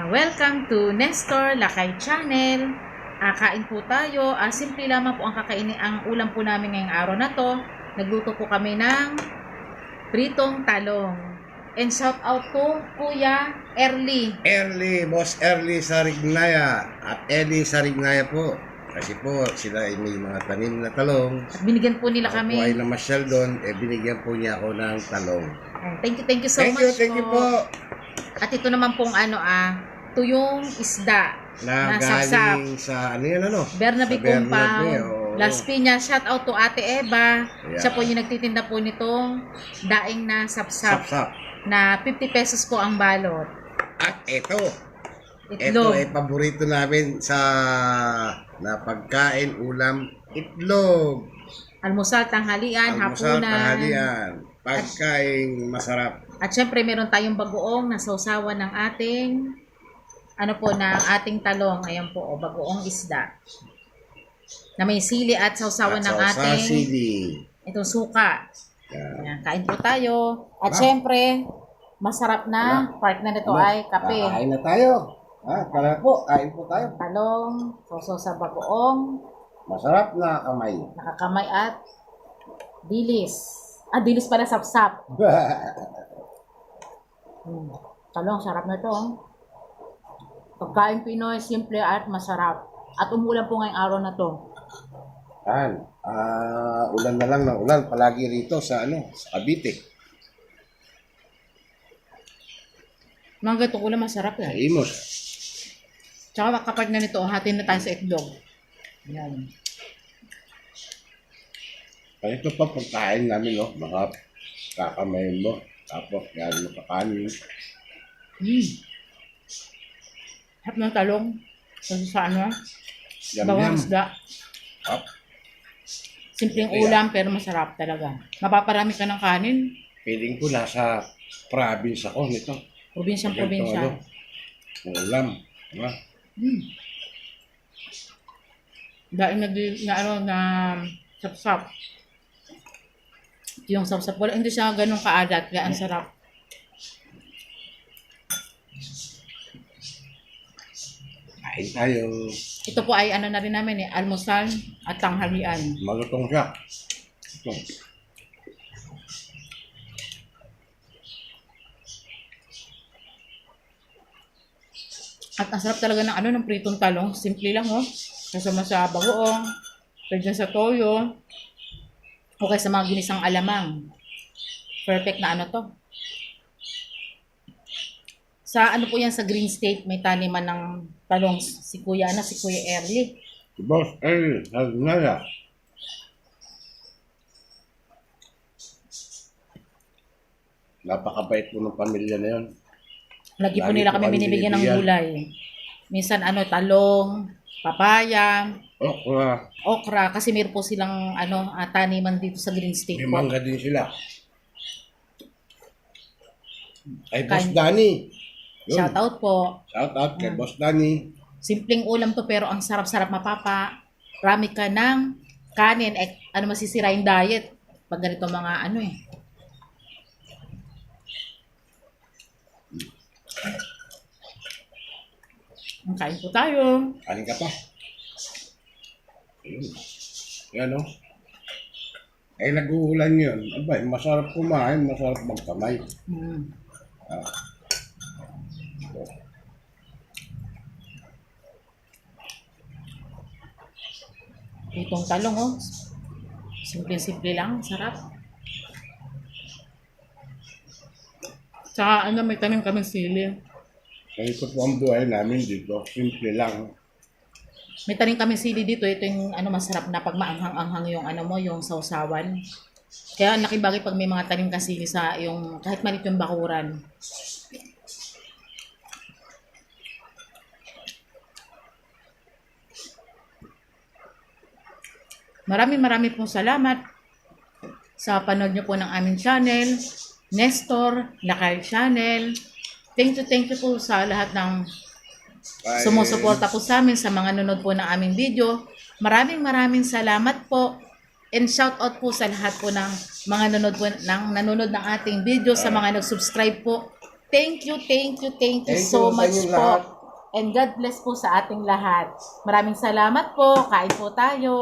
Ah, welcome to Nestor Lakay Channel. Ah, kain po tayo. Ah, simple lamang po ang kakainin ang ulam po namin ngayong araw na to. Nagluto po kami ng pritong talong. And shout out to Kuya Erly. Early, Boss Early sa Rignaya at Ellie sa Rignaya po. Kasi po sila ay may mga tanim na talong. At binigyan po nila Ako po kami. ay namasyal doon, eh binigyan po niya ako ng talong. Thank you, thank you so thank much you, thank you po. At ito naman pong ano ah, tuyong isda. Na Nasapsap. galing sa ano yan ano? Bernabe Compound. Las Piñas, shout out to Ate Eva. Yeah. Siya po yung nagtitinda po nitong daing na sapsap Sap-sap. na 50 pesos po ang balot. At ito, ito Itlog. ay paborito namin sa na pagkain, ulam, itlog. Almusal, tanghalian, Almusal, hapunan. tanghalian. Pagkain masarap. At syempre meron tayong bagoong na sausawan ng ating ano po ng ating talong. Ayan po, o, bagoong isda. Na may sili at sausawan ng At sa ating sili. itong suka. Yan. Ayan, kain po tayo. At Ah. syempre, masarap na part na nito Ano? ay kape. Kakain na tayo. Ha, tara po, kain po tayo. Talong, soso sa bagoong, Masarap na kamay. nakakamay at dilis. Ah, dilis pala sapsap. Talong, sarap na to. oh. Pagkain Pinoy, simple at masarap. At umulan po ngayong araw na to. Yan. Ah, ulan na lang ng ulan palagi rito sa ano, sa Cavite. Mga ganitong ulam masarap Sa eh. Imos. Tsaka kapag na nito, hatin na tayo sa itlog. Yan. Kaya ito pa pagkain namin, no? Mga kakamayin mo. Tapos, yan mo kakanin. Hmm. Harap ng talong. Kasi sa ano, Yam bawang isda. Up. Simpleng Ayan. ulam pero masarap talaga. Mapaparami ka ng kanin. Feeling ko nasa province ako nito. Probinsyang Ganito, probinsya. ano, ulam. Diba? Hmm. Dahil na, di- na ano na sapsap. Yung sapsap wala hindi siya ganun kaalat kaya ang sarap. Kain tayo. Ito po ay ano na rin namin eh, almusal at tanghalian. Malutong siya. Ito. At ang sarap talaga ng ano ng pritong talong, simple lang oh. Kasama sa bagoong, pwede sa toyo, o kaya sa mga ginisang alamang. Perfect na ano to. Sa ano po yan sa Green State, may taniman ng talong si Kuya ano, si Kuya Erly. Si Boss El, Hagnaya. Napakabait po ng pamilya na yun. Lagi po nila kami binibigyan ng gulay. Minsan ano, talong, papaya, Okra. okra, kasi meron po silang ano, ah, taniman dito sa Green State May po. mangga din sila. Kay Boss Kain. Danny. Yun. Shout out po. Shout out kay Boss Danny. Simpleng ulam to pero ang sarap-sarap mapapa. Rami ka ng kanin. Eh, ano masisira yung diet. Pag ganito mga ano eh. Ang Kain po tayo. Kanin ka pa. Ayun. Yan o. Eh, nag-uulan yun. Abay, masarap kumain, masarap magkamay. Hmm. Ah. Itong talong oh. Simple-simple lang. Sarap. Tsaka ano, may tanim kaming sili. Kaya ito po ang buhay namin dito. Simple lang. May tanim kami sili dito. Ito yung ano masarap na pag maanghang-anghang yung ano mo, yung sausawan. Kaya bagay pag may mga tanim ka sili sa yung kahit malit yung bakuran. Maraming maraming pong salamat sa panood niyo po ng aming channel, Nestor, Lakay Channel. Thank you, thank you po sa lahat ng Bye. sumusuporta po sa amin sa mga nanonood po ng aming video. Maraming maraming salamat po. And shout out po sa lahat po ng mga nanonood po ng nanonood ng ating video sa mga nag-subscribe po Thank you, thank you, thank you Thank so you much po. lahat. And God bless po sa ating lahat. Maraming salamat po. Kain po tayo.